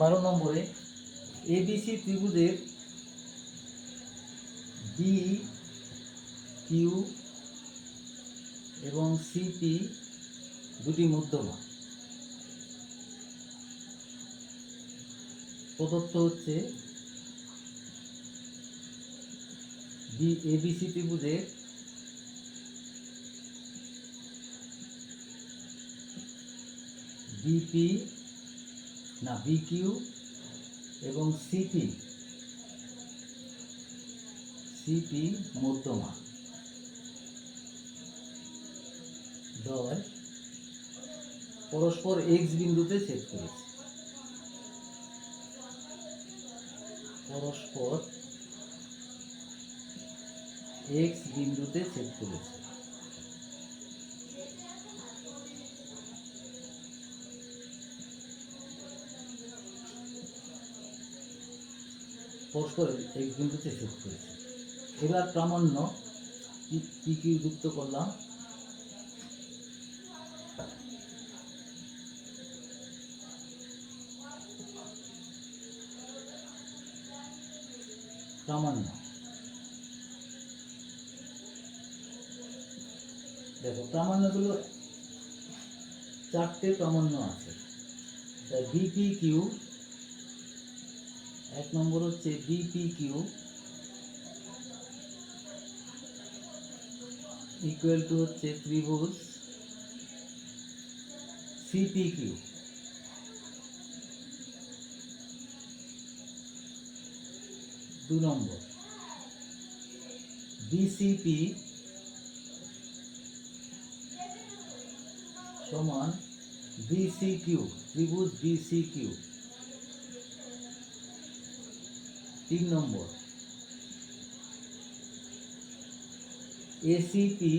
বারো নম্বরে এবিসি ত্রিভুজের বি কিউ এবং সিপি দুটি মধ্যমা। প্রদত্ত হচ্ছে বি এবিসি ত্রিভুজের বিপি না বিকিউ এবং সিপি সিপি মধ্যমা। দয় পরস্পর এক্স বিন্দুতে ছেদ করেছে। পরস্পর এক্স বিন্দুতে ছেদ করেছে। পরস্পর এক্স বিন্দুতে ছেদ করেছে। এবার প্রামাণ্য কি কি যুক্ত করলাম? প্রামাণ্য। দেখো, প্রামাণ্যগুলো চারটে প্রামাণ্য আছে। বিপি কিউ এক নম্বর হচ্ছে বিপি কিউ ইকুয়াল টু হচ্ছে ত্রিভুজ. সিপি কিউ দু নম্বর। বিসিপি সমান বিসি কিউ ত্রিভুজ বিসি কিউ তিন নম্বর। এসিপি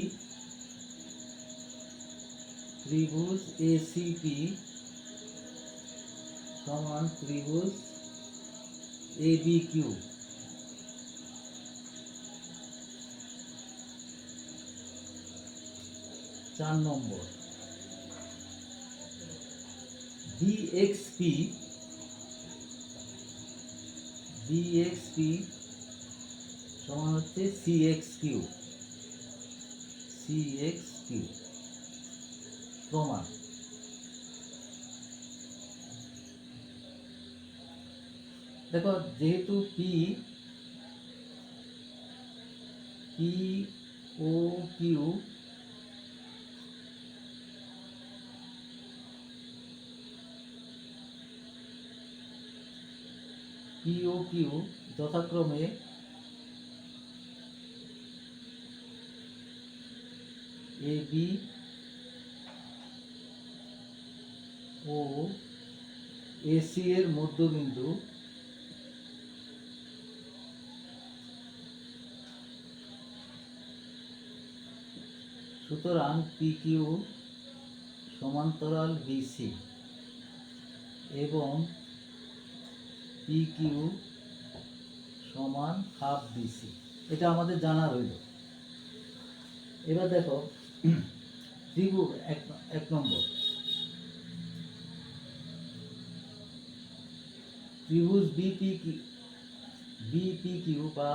ত্রিভুজ এসিপি সমান ত্রিভুজ এবি কিউ চার নম্বর। ডিএক্সপি ডিএক্সপি সমান হচ্ছে সিএক্স কিউ সিএক্স কিউ প্রমাণ দেখো যেহেতু পি পি ও কিউ ও কিউ যথাক্রমে এ বি ও এসি এর মধ্যবিন্দু সুতরাং পি কিউ সমান্তরাল বিসি এবং পি কিউ সমান হাফ বিসি। এটা আমাদের জানা রইল। এবার দেখো ত্রিভুজ এক এক নম্বর। ত্রিভুজ বিপি কিউ বিপি বা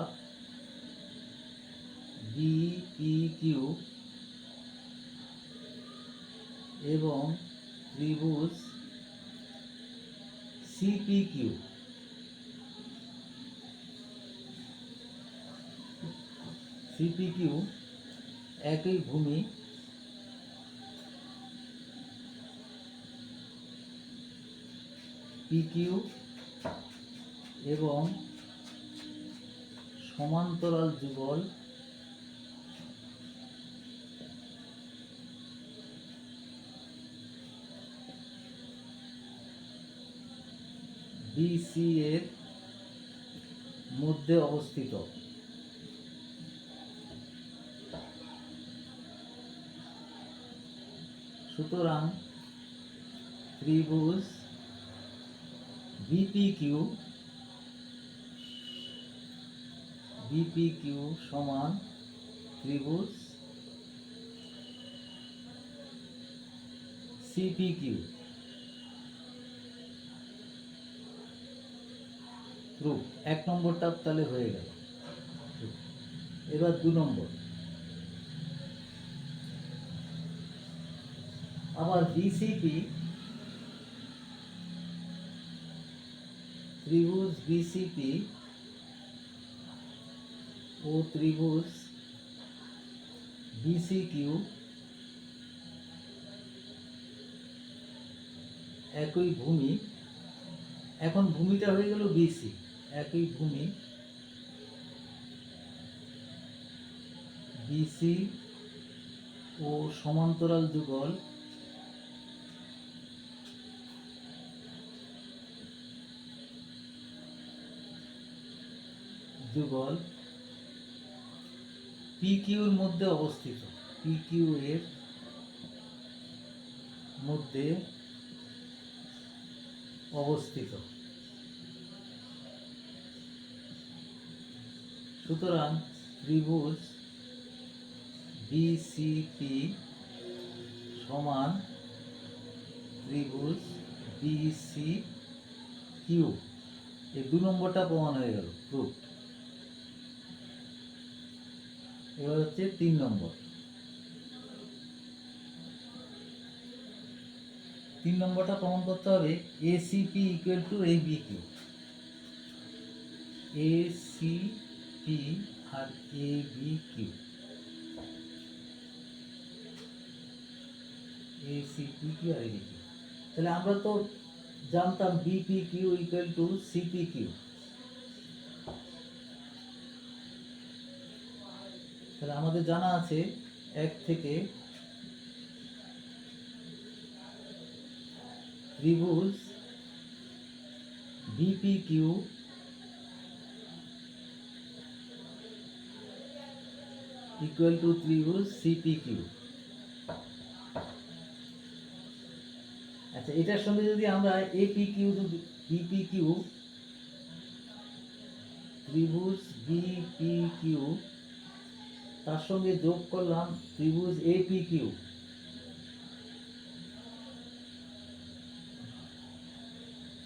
বিপি কিউ এবং ত্রিভুজ সিপি কিউ সিপি কিউ একই ভূমি। পিকিউ এবং সমান্তরাল যুগল। বিসি এর মধ্যে অবস্থিত। সুতরাং ত্রিভুজ বিপি কিউ বিপি কিউ সমান ত্রিভুজ সিপি কিউ প্রুফ এক নম্বরটা তাহলে হয়ে গেল। এবার দু নম্বর। আবার বিসিপি ত্রিভুজ বিসিপি ও ত্রিভুজ বিসি কিউ একই ভূমি। এখন ভূমিটা হয়ে গেল বিসি একই ভূমি। বিসি ও সমান্তরাল যুগল যুগল পি কিউর মধ্যে অবস্থিত। পি কিউ এর মধ্যে অবস্থিত। সুতরাং ত্রিভুজ বিসিপি সমান ত্রিভুজ বিসি কিউ এই দু নম্বরটা প্রমাণ হয়ে গেল। প্রুফ এবার হচ্ছে তিন নম্বর। তিন নম্বরটা প্রমাণ করতে হবে ACP equal to A B Q A ACP R A B Q ACP Q R A B Q তাহলে আমরা তো জানতাম BP Q equal to CP Q তাহলে আমাদের জানা আছে এক থেকে ত্রিভুজ বিপি কিউ ইকুয়াল টু ত্রিভুজ সিপি কিউ আচ্ছা এটার সঙ্গে যদি আমরা এপি কিউ বিপি কিউ ত্রিভুজ বিপি কিউ তার সঙ্গে যোগ করলাম ত্রিভুজ এপি কিউ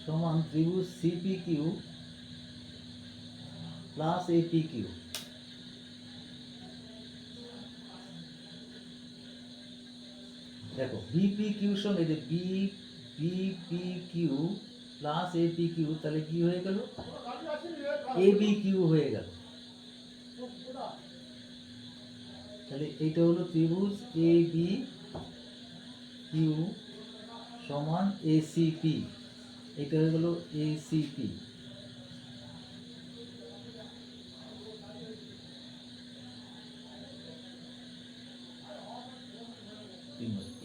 সমান ত্রিভুজ CP Q plus AP Q দেখো বিপি কিউর সঙ্গে যে B BP Q plus AP Q তাহলে কি হয়ে গেল? এবি কিউ হয়ে গেল। তাহলে এইটা হলো ত্রিভুজ এ বি কিউ সমান এসিপি এটা হয়ে গেল এসিপি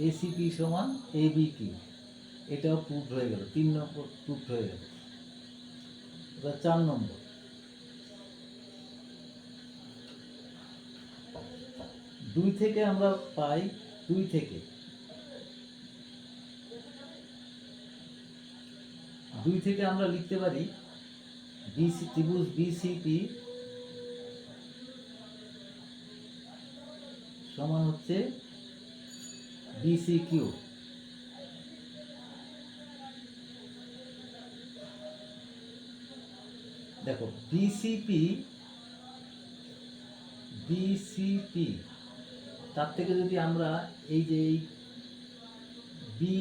এসিপি সমান এ বি কিউ এটাও প্রুফ হয়ে গেল, তিন নম্বর প্রুফ হয়ে গেল। চার নম্বর। দুই থেকে আমরা পাই দুই থেকে। দুই থেকে আমরা লিখতে পারি বিসি, ত্রিভুজ বিসিপি সমান হচ্ছে বিসি কিউ দেখো, বিসিপি বিসিপি তার থেকে যদি আমরা এই যে এই বি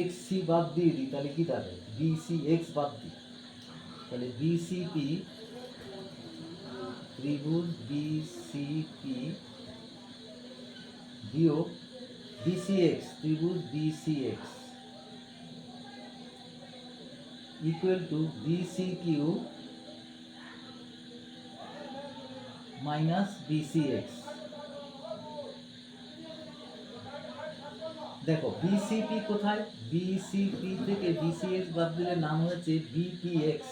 এক্স সি বাদ দিয়ে দিই, তাহলে কি দাঁড়াবে বিসি এক্স বাদ দিই। তাহলে বিসিপি ত্রিভুজ বিসিপি বিয়োগ বিসিএক্স ত্রিভুজ BCX equal to BC Q minus BCX দেখো বিসিপি কোথায়? বিসিপি থেকে বিসিএক্স বাদ দিলে নাম হয়েছে বিপিএক্স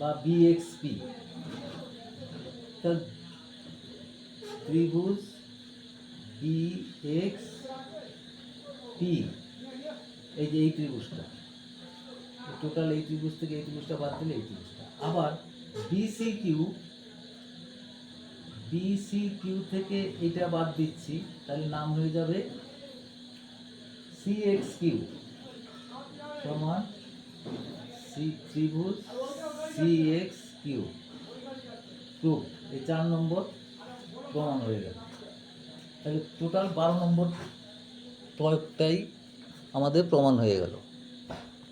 বা বিএক্সপি ত্রিভুজ বিএক্স পি এই যে এই ত্রিভুজটা। টোটাল এই ত্রিভুজ থেকে এই ত্রিভুজটা বাদ দিলে এই ত্রিভুজটা। আবার বিসি কিউ বিসি কিউ থেকে এটা বাদ দিচ্ছি, তাহলে নাম হয়ে যাবে সি এক্স কিউ সমান সি ত্রিভুজ সি এক্স কিউ প্রুফ এই চার নম্বর প্রমাণ হয়ে গেল। তাহলে টোটাল বারো নম্বর প্রয়োগটাই আমাদের প্রমাণ হয়ে গেল।